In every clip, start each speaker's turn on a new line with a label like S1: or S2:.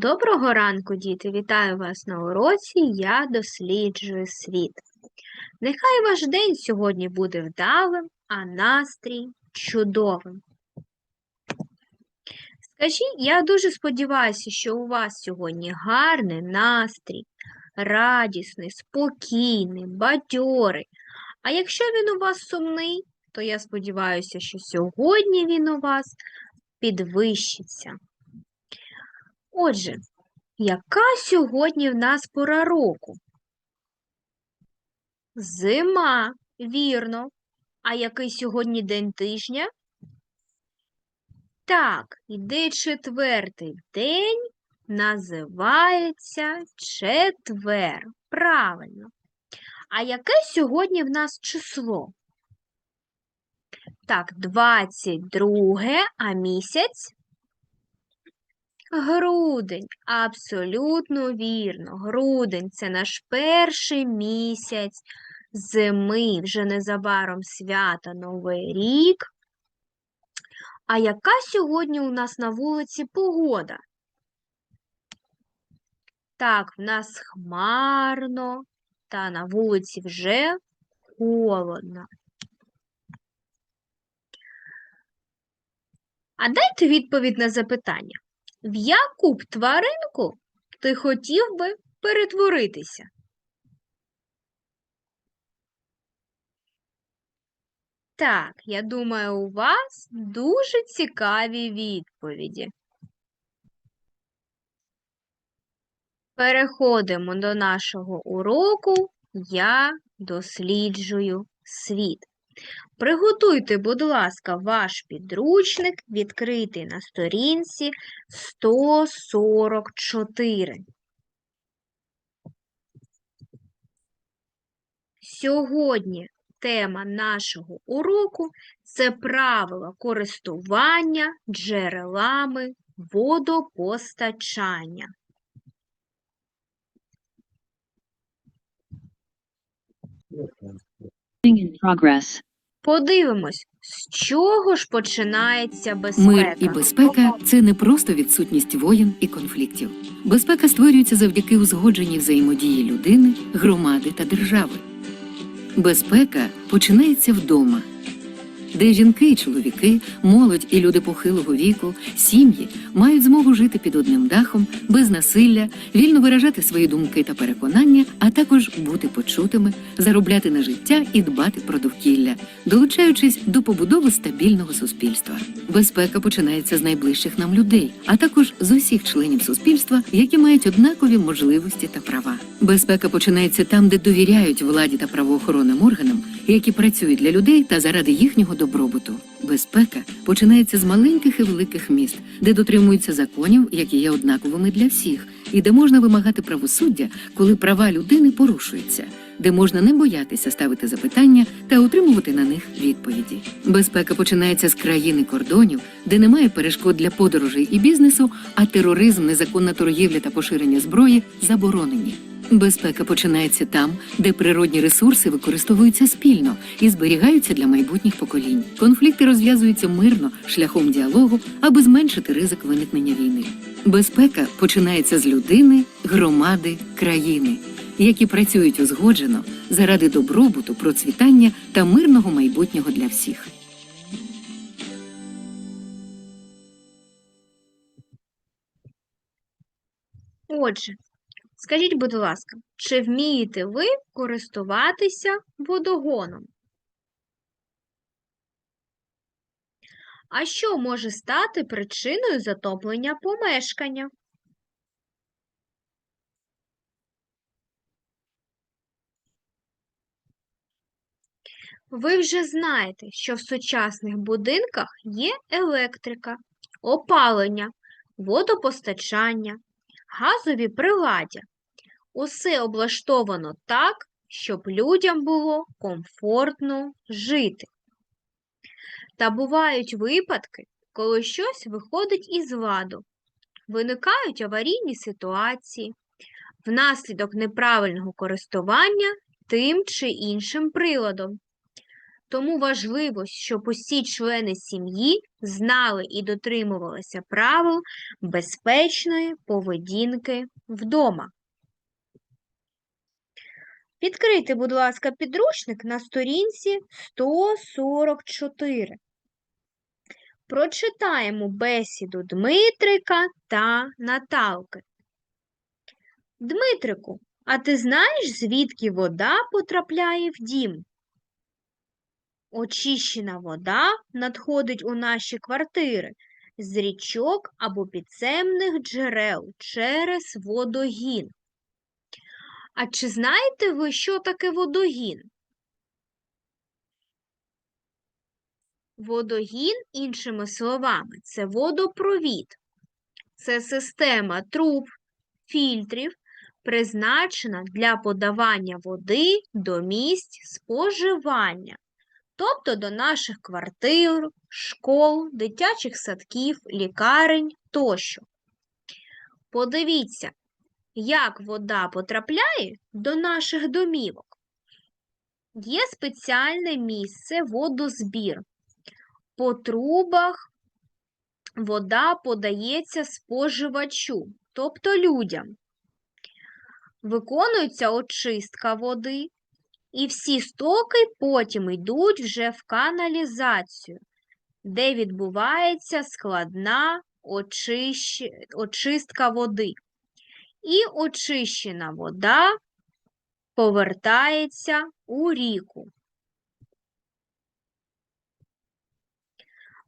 S1: Доброго ранку, діти! Вітаю вас на уроці Я досліджую світ. Нехай ваш день сьогодні буде вдалим, а настрій чудовим. Скажіть, я дуже сподіваюся, що у вас сьогодні гарний настрій, радісний, спокійний, бадьорий. А якщо він у вас сумний, то я сподіваюся, що сьогодні він у вас підвищиться. Отже, яка сьогодні в нас пора року? Зима, вірно. А який сьогодні день тижня? Так, іде четвертий день, називається четвер. Правильно. А яке сьогодні в нас число? Так, 22, а місяць? Грудень, абсолютно вірно. Грудень це наш перший місяць зими, вже незабаром свята Новий рік. А яка сьогодні у нас на вулиці погода? Так, в нас хмарно, та на вулиці вже холодно. А дайте відповідь на запитання. В яку б тваринку ти хотів би перетворитися? Так, я думаю, у вас дуже цікаві відповіді. Переходимо до нашого уроку Я досліджую світ. Приготуйте, будь ласка, ваш підручник, відкритий на сторінці 144. Сьогодні тема нашого уроку це правила користування джерелами водопостачання.
S2: in progress.
S1: Подивимось, з чого ж починається безпека.
S3: Мир і безпека це не просто відсутність воєн і конфліктів. Безпека створюється завдяки узгодженій взаємодії людини, громади та держави. Безпека починається вдома, де жінки і чоловіки, молодь і люди похилого віку, сім'ї мають змогу жити під одним дахом, без насилля, вільно виражати свої думки та переконання, а також бути почутими, заробляти на життя і дбати про довкілля, долучаючись до побудови стабільного суспільства. Безпека починається з найближчих нам людей, а також з усіх членів суспільства, які мають однакові можливості та права. Безпека починається там, де довіряють владі та правоохоронним органам, які працюють для людей та заради їхнього добробуту. Безпека починається з маленьких і великих міст, де дотримуються законів, які є однаковими для всіх, і де можна вимагати правосуддя, коли права людини порушуються, де можна не боятися ставити запитання та отримувати на них відповіді. Безпека починається з країни кордонів, де немає перешкод для подорожей і бізнесу, а тероризм, незаконна торгівля та поширення зброї заборонені. Безпека починається там, де природні ресурси використовуються спільно і зберігаються для майбутніх поколінь. Конфлікти розв'язуються мирно шляхом діалогу, аби зменшити ризик виникнення війни. Безпека починається з людини, громади, країни, які працюють узгоджено заради добробуту, процвітання та мирного майбутнього для всіх.
S1: Отже, скажіть, будь ласка, чи вмієте ви користуватися водогоном? А що може стати причиною затоплення помешкання? Ви вже знаєте, що в сучасних будинках є електрика, опалення, водопостачання, газові приладдя. Усе облаштовано так, щоб людям було комфортно жити. Та бувають випадки, коли щось виходить із ладу, виникають аварійні ситуації внаслідок неправильного користування тим чи іншим приладом. Тому важливо, щоб усі члени сім'ї знали і дотримувалися правил безпечної поведінки вдома. Відкрийте, будь ласка, підручник на сторінці 144. Прочитаємо бесіду Дмитрика та Наталки. Дмитрику, а ти знаєш, звідки вода потрапляє в дім? Очищена вода надходить у наші квартири з річок або підземних джерел через водогін. А чи знаєте ви, що таке водогін? Водогін, іншими словами, це водопровід. Це система труб, фільтрів, призначена для подавання води до місць споживання, тобто до наших квартир, школ, дитячих садків, лікарень тощо. Подивіться, як вода потрапляє до наших домівок. Є спеціальне місце водозбір. По трубах вода подається споживачу, тобто людям. Виконується очистка води, і всі стоки потім йдуть вже в каналізацію, де відбувається складна очищ... очистка води. І очищена вода повертається у ріку.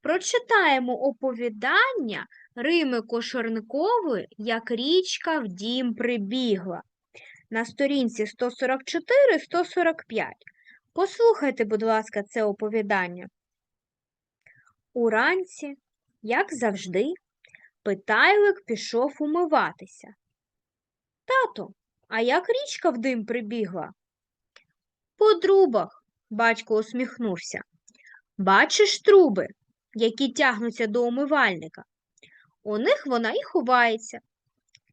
S1: Прочитаємо оповідання Рими Кошерникової «Як річка в дім прибігла» на сторінці 144-145. Послухайте, будь ласка, це оповідання. Уранці, як завжди, Питайлик пішов умиватися. Тато, а як річка в дим прибігла? По трубах, батько усміхнувся. Бачиш труби, які тягнуться до умивальника? У них вона і ховається.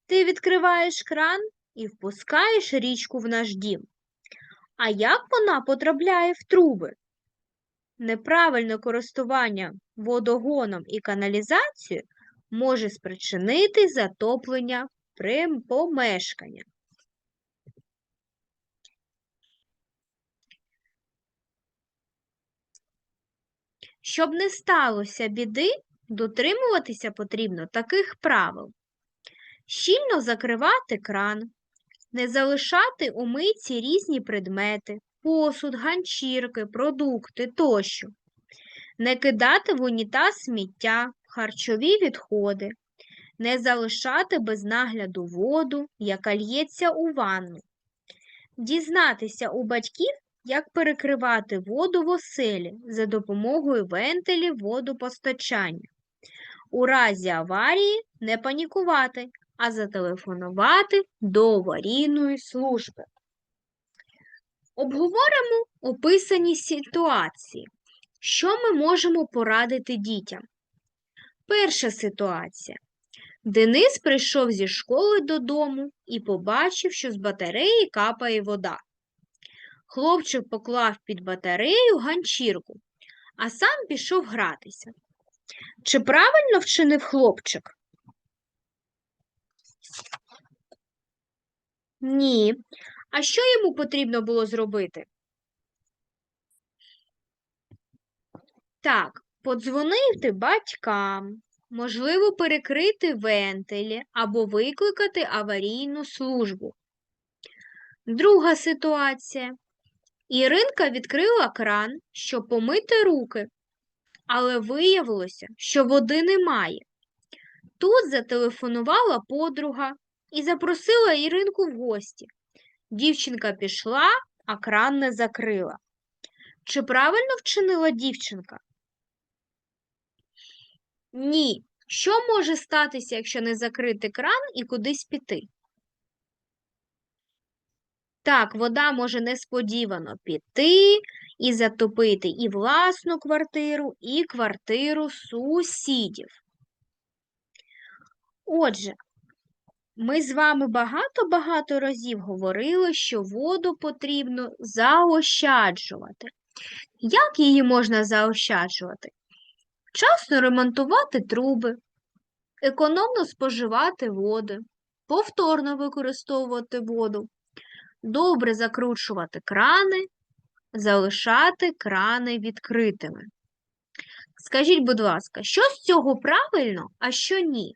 S1: Ти відкриваєш кран і впускаєш річку в наш дім. А як вона потрапляє в труби? Неправильне користування водогоном і каналізацією може спричинити затоплення помешкання. Щоб не сталося біди, дотримуватися потрібно таких правил. Щільно закривати кран, не залишати у митці різні предмети, посуд, ганчірки, продукти тощо, не кидати в унітаз сміття, харчові відходи, не залишати без нагляду воду, яка лється у ванну, дізнатися у батьків, як перекривати воду в оселі за допомогою вентилів водопостачання. У разі аварії не панікувати, а зателефонувати до аварійної служби. Обговоримо описані ситуації. Що ми можемо порадити дітям? Перша ситуація. Денис прийшов зі школи додому і побачив, що з батареї капає вода. Хлопчик поклав під батарею ганчірку, а сам пішов гратися. Чи правильно вчинив хлопчик? Ні. А що йому потрібно було зробити? Так, подзвонити батькам, можливо, перекрити вентилі або викликати аварійну службу. Друга ситуація. Іринка відкрила кран, щоб помити руки, але виявилося, що води немає. Тут зателефонувала подруга і запросила Іринку в гості. Дівчинка пішла, а кран не закрила. Чи правильно вчинила дівчинка? Ні. Що може статися, якщо не закрити кран і кудись піти? Так, вода може несподівано піти і затопити і власну квартиру, і квартиру сусідів. Отже, ми з вами багато-багато разів говорили, що воду потрібно заощаджувати. Як її можна заощаджувати? Вчасно ремонтувати труби, економно споживати воду, повторно використовувати воду, добре закручувати крани, залишати крани відкритими. Скажіть, будь ласка, що з цього правильно, а що ні?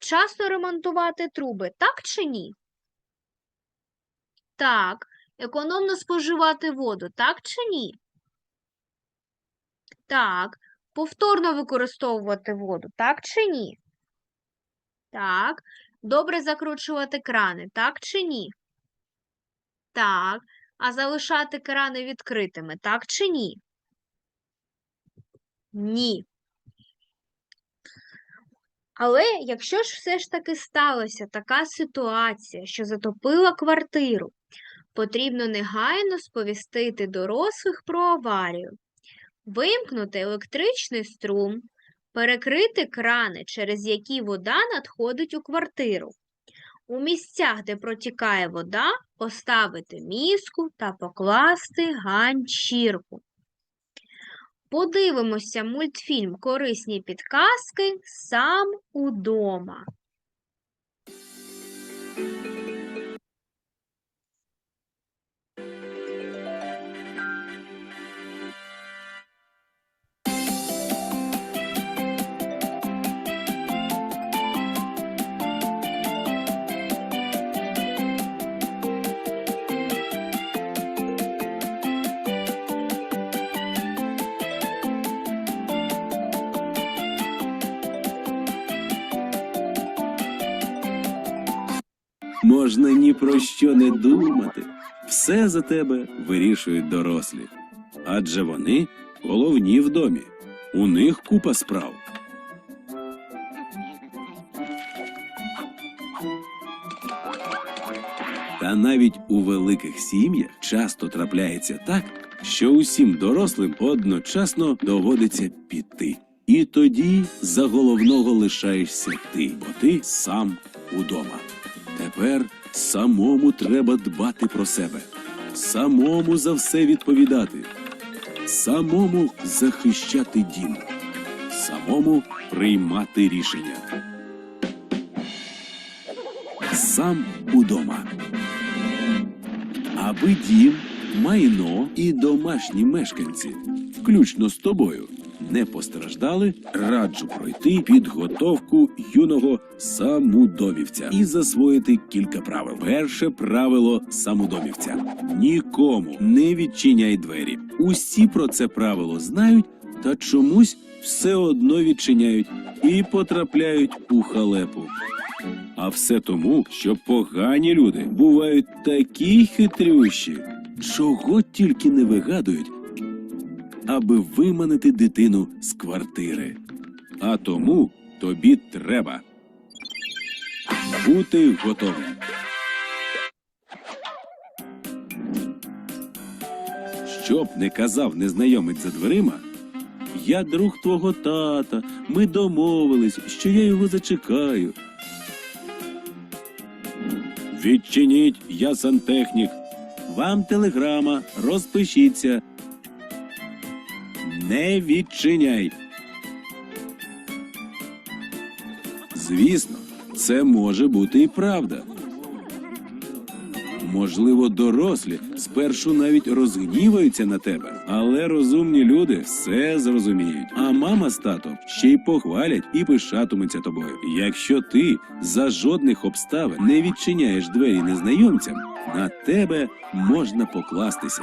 S1: Вчасно ремонтувати труби, так чи ні? Так. Економно споживати воду, так чи ні? Так. Повторно використовувати воду, так чи ні? Так. Добре закручувати крани, так чи ні? Так. А залишати крани відкритими, так чи ні? Ні. Але якщо ж все ж таки сталася така ситуація, що затопила квартиру, потрібно негайно сповістити дорослих про аварію, вимкнути електричний струм, перекрити крани, через які вода надходить у квартиру. У місцях, де протікає вода, поставити міску та покласти ганчірку. Подивимося мультфільм Корисні підказки сам удома.
S2: Можна ні про що не думати. Все за тебе вирішують дорослі. Адже вони головні в домі. У них купа справ. Та навіть у великих сім'ях часто трапляється так, що усім дорослим одночасно доводиться піти. І тоді за головного лишаєшся ти, бо ти сам удома. Тепер самому треба дбати про себе, самому за все відповідати, самому захищати дім, самому приймати рішення. Сам удома. Аби дім, майно і домашні мешканці, включно з тобою, не постраждали, раджу пройти підготовку юного самудомівця і засвоїти кілька правил. Перше правило самудомівця: нікому не відчиняй двері. Усі про це правило знають, та чомусь все одно відчиняють і потрапляють у халепу. А все тому, що погані люди бувають такі хитрющі, чого тільки не вигадують, аби виманити дитину з квартири. А тому тобі треба бути готовим. Що б не казав незнайомець за дверима, я друг твого тата, ми домовились, що я його зачекаю. Відчиніть, я сантехнік. Вам телеграма, розпишіться. Не відчиняй. Звісно, це може бути і правда. Можливо, дорослі спершу навіть розгніваються на тебе, але розумні люди все зрозуміють. А мама з татом ще й похвалять і пишатимуться тобою. Якщо ти за жодних обставин не відчиняєш двері незнайомцям, на тебе можна покластися.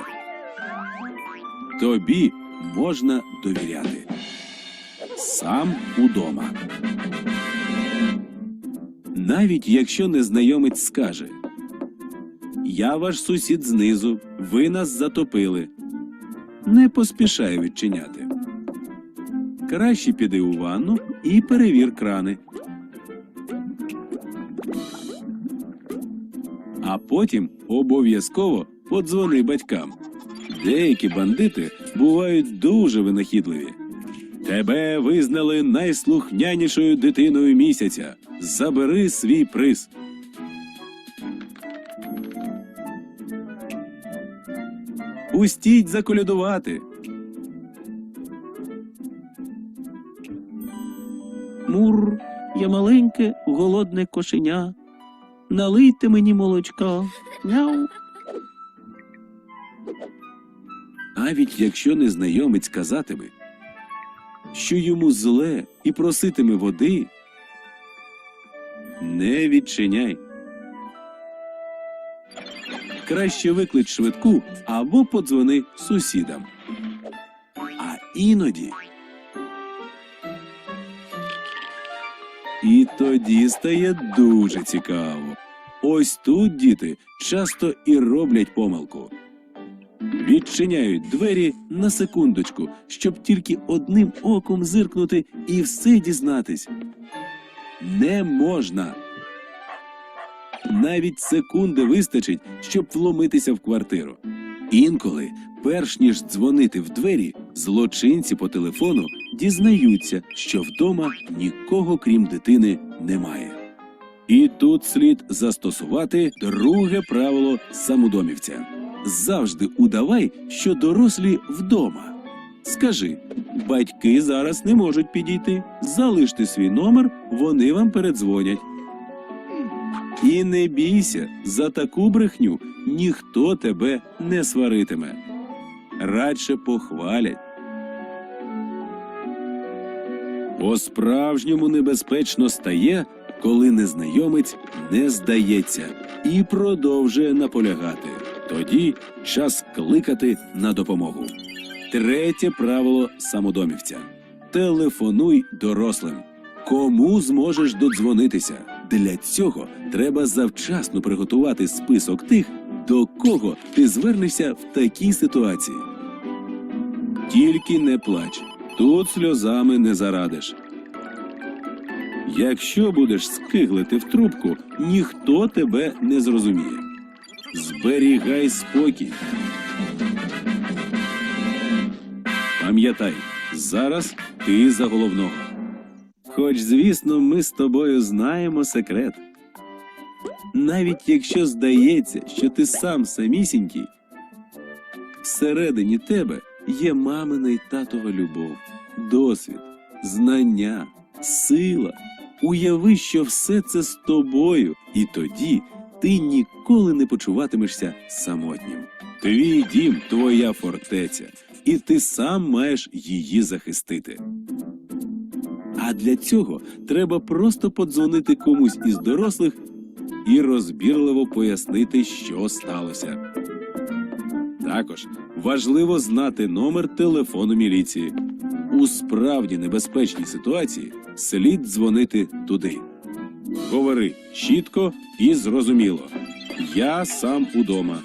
S2: Тобі можна довіряти. Сам удома. Навіть якщо незнайомець скаже Я ваш сусід знизу, ви нас затопили. Не поспішай відчиняти. Краще піди у ванну і перевір крани. А потім обов'язково подзвони батькам. Деякі бандити бувають дуже винахідливі. Тебе визнали найслухнянішою дитиною місяця. Забери свій приз. Пустіть заколядувати.
S4: Мур, я маленьке, голодне кошеня. Налийте мені молочка. Няу.
S2: Навіть якщо незнайомець казатиме, що йому зле і проситиме води, не відчиняй. Краще виклич швидку або подзвони сусідам. А іноді. І тоді стає дуже цікаво. Ось тут діти часто і роблять помилку. Відчиняють двері на секундочку, щоб тільки одним оком зиркнути і все дізнатись. Не можна. Навіть секунди вистачить, щоб вломитися в квартиру. Інколи, перш ніж дзвонити в двері, злочинці по телефону дізнаються, що вдома нікого крім дитини немає. І тут слід застосувати друге правило самодомівця завжди удавай, що дорослі вдома. Скажи, батьки зараз не можуть підійти. Залиште свій номер, вони вам передзвонять. І не бійся, за таку брехню ніхто тебе не сваритиме. Радше похвалять. По-справжньому небезпечно стає, коли незнайомець не здається і продовжує наполягати. Тоді час кликати на допомогу. Третє правило самодомівця: телефонуй дорослим. Кому зможеш додзвонитися? Для цього треба завчасно приготувати список тих, до кого ти звернешся в такій ситуації. Тільки не плач, тут сльозами не зарадиш. Якщо будеш скиглити в трубку, ніхто тебе не зрозуміє. Зберігай спокій. Пам'ятай, зараз ти за головного. Хоч, звісно, ми з тобою знаємо секрет. Навіть якщо здається, що ти сам самісінький, всередині тебе є мамина й татова любов, досвід, знання, сила. Уяви, що все це з тобою, і тоді ти ніколи не почуватимешся самотнім. Твій дім твоя фортеця, і ти сам маєш її захистити. А для цього треба просто подзвонити комусь із дорослих і розбірливо пояснити, що сталося. Також важливо знати номер телефону міліції. У справді небезпечній ситуації слід дзвонити туди. Говори чітко і зрозуміло. Я сам удома.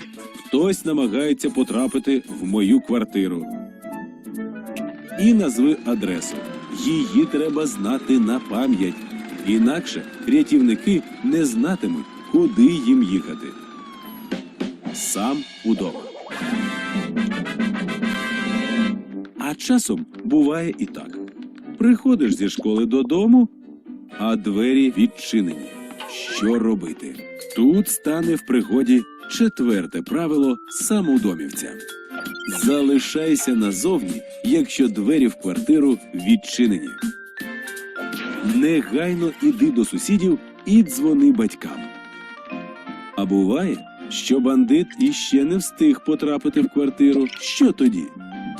S2: Хтось намагається потрапити в мою квартиру. І назви адресу. Її треба знати на пам'ять. Інакше рятівники не знатимуть, куди їм їхати. Сам удома. А часом буває і так: приходиш зі школи додому, а двері відчинені. Що робити? Тут стане в пригоді четверте правило самодомівця. Залишайся назовні, якщо двері в квартиру відчинені. Негайно іди до сусідів і дзвони батькам. А буває, що бандит іще не встиг потрапити в квартиру. Що тоді?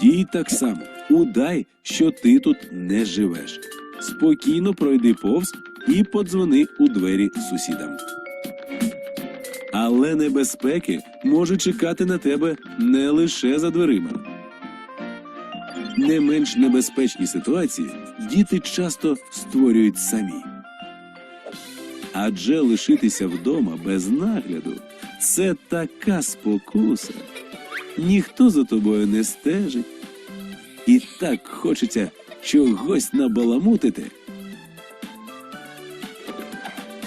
S2: Дій так само. Удай, що ти тут не живеш. Спокійно пройди повз і подзвони у двері сусідам. Але небезпеки можуть чекати на тебе не лише за дверима. Не менш небезпечні ситуації діти часто створюють самі. Адже лишитися вдома без нагляду це така спокуса. Ніхто за тобою не стежить. І так хочеться чогось набаламутити.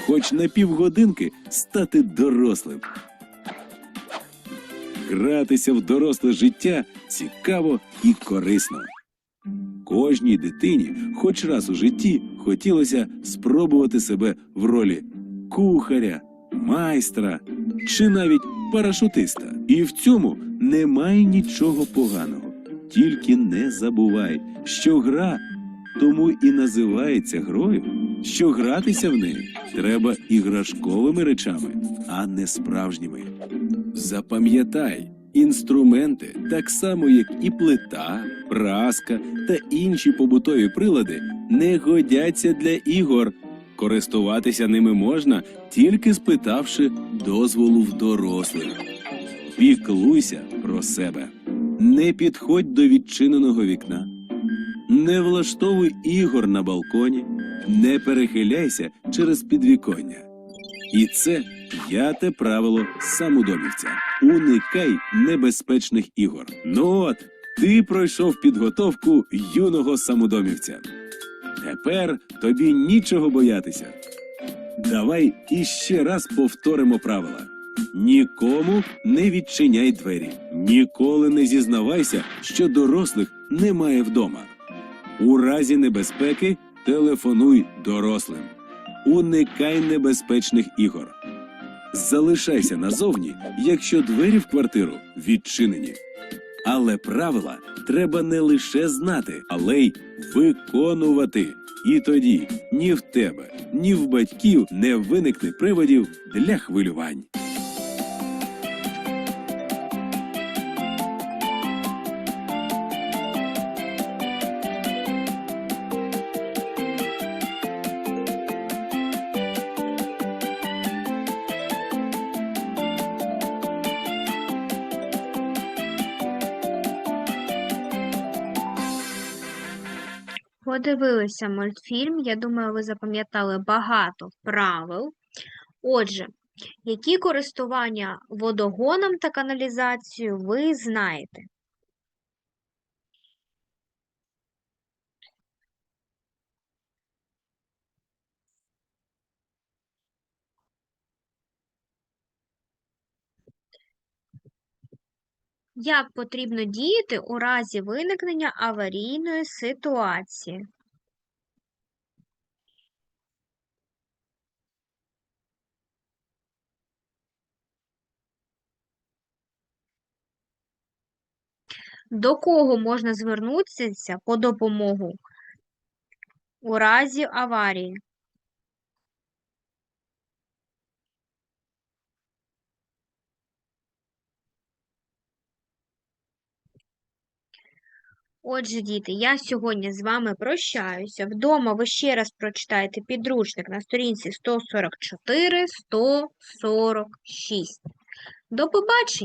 S2: Хоч на півгодинки стати дорослим. Гратися в доросле життя цікаво і корисно. Кожній дитині, хоч раз у житті, хотілося спробувати себе в ролі кухаря, майстра чи навіть парашутиста. І в цьому немає нічого поганого. Тільки не забувай, що гра тому і називається грою, що гратися в неї треба іграшковими речами, а не справжніми. Запам'ятай, інструменти, так само як і плита, праска та інші побутові прилади, не годяться для ігор. Користуватися ними можна, тільки спитавши дозволу в дорослих. Піклуйся про себе. Не підходь до відчиненого вікна. Не влаштовуй ігор на балконі, не перехиляйся через підвіконня. І це п'яте правило самодомівця. Уникай небезпечних ігор. Ну от, ти пройшов підготовку юного самодомівця. Тепер тобі нічого боятися. Давай іще раз повторимо правила. Нікому не відчиняй двері, ніколи не зізнавайся, що дорослих немає вдома. У разі небезпеки телефонуй дорослим. Уникай небезпечних ігор. Залишайся назовні, якщо двері в квартиру відчинені. Але правила треба не лише знати, але й виконувати. І тоді ні в тебе, ні в батьків не виникне приводів для хвилювань.
S1: Подивилися мультфільм. Я думаю, ви запам'ятали багато правил. Отже, які користування водогоном та каналізацією ви знаєте? Як потрібно діяти у разі виникнення аварійної ситуації? До кого можна звернутися по допомогу у разі аварії? Отже, діти, я сьогодні з вами прощаюся. Вдома ви ще раз прочитаєте підручник на сторінці 144-146. До побачення!